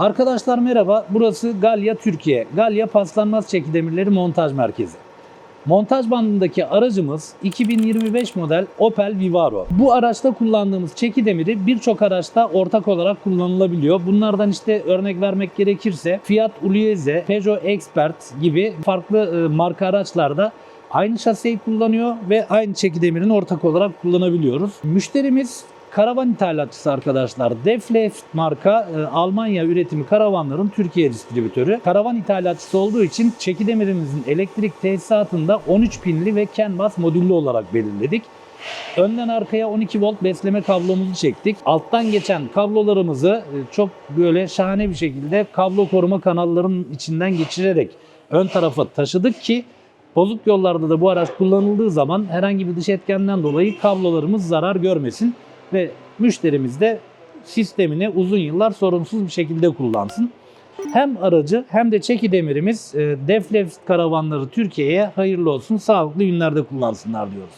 Arkadaşlar merhaba, burası Galya Türkiye. Galya Paslanmaz Çeki Demirleri Montaj Merkezi. Montaj bandındaki aracımız 2025 model Opel Vivaro. Bu araçta kullandığımız çeki demiri birçok araçta ortak olarak kullanılabiliyor. Bunlardan işte örnek vermek gerekirse Fiat Ulieze, Peugeot Expert gibi farklı e, marka araçlarda aynı şaseyi kullanıyor ve aynı çeki demirini ortak olarak kullanabiliyoruz. Müşterimiz karavan ithalatçısı arkadaşlar. Defleft marka e, Almanya üretimi karavanların Türkiye distribütörü. Karavan ithalatçısı olduğu için çeki demirimizin elektrik tesisatında 13 pinli ve CAN-bus modüllü olarak belirledik. Önden arkaya 12 volt besleme kablomuzu çektik. Alttan geçen kablolarımızı e, çok böyle şahane bir şekilde kablo koruma kanallarının içinden geçirerek ön tarafa taşıdık ki bozuk yollarda da bu araç kullanıldığı zaman herhangi bir dış etkenden dolayı kablolarımız zarar görmesin ve müşterimiz de sistemini uzun yıllar sorunsuz bir şekilde kullansın. Hem aracı hem de çeki demirimiz e, Deflef karavanları Türkiye'ye hayırlı olsun, sağlıklı günlerde kullansınlar diyoruz.